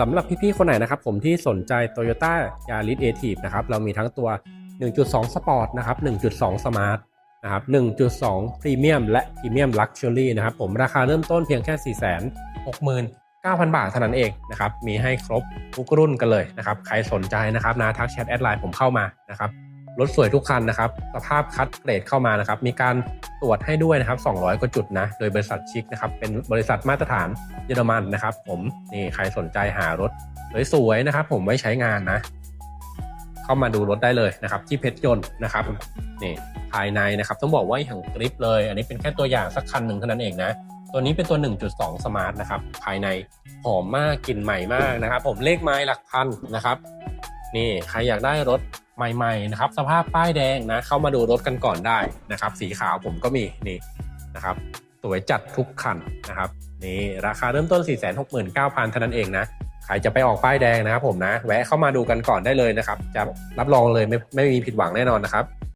สำหรับพี่ๆคนไหนนะครับผมที่สนใจ Toyota Yaris a t i v นะครับเรามีทั้งตัว 1.2 Sport นะครับ 1.2 Smart นะครับ 1.2 Premium และ Premium Luxury นะครับผมราคาเริ่มต้นเพียงแค่ 469,000 บาทเท่านั้นเองนะครับ มีให้ครบทุกรุ่นกันเลยนะครับ ใครสนใจนะครับนะทักแชทแอดไลน์ผมเข้ามานะครับ รถสวยทุกคันนะครับ สภาพคัดเกรดเข้ามานะครับ มีการ ตรวจให้ด้วยนะครับ 200 กว่าจุดนะ โดยบริษัทชิคนะครับ เป็นบริษัทมาตรฐานเยอรมันนะครับผม นี่ใครสนใจหารถสวยๆนะครับ ผมไว้ใช้งานนะ เข้ามาดูรถได้เลยนะครับ ที่เพชรยนต์นะครับ นี่ภายในนะครับ ต้องบอกว่าอย่างกริปเลย อันนี้เป็นแค่ตัวอย่างสักคันหนึ่งเท่านั้นเองนะ ตัวนี้เป็นตัว 1.2 สมาร์ทนะครับ ภายในหอมมากกลิ่นใหม่มากนะครับ ผมเลขไม้หลักพันนะครับ นี่ใครอยากได้รถ ใหม่ๆนะครับสภาพป้ายแดงนะเข้ามาดูรถกันก่อนได้นะครับ สีขาวผมก็มีนี่นะครับสวยจัดทุกคันนะครับนี่ราคาเริ่มต้น 469,000เท่านั้นเองนะใครจะไปออกป้ายแดงนะครับผมนะ แวะเข้ามาดูกันก่อนได้เลยนะครับ จะรับรองเลยไม่ไม่มีผิดหวังแน่นอนนะครับ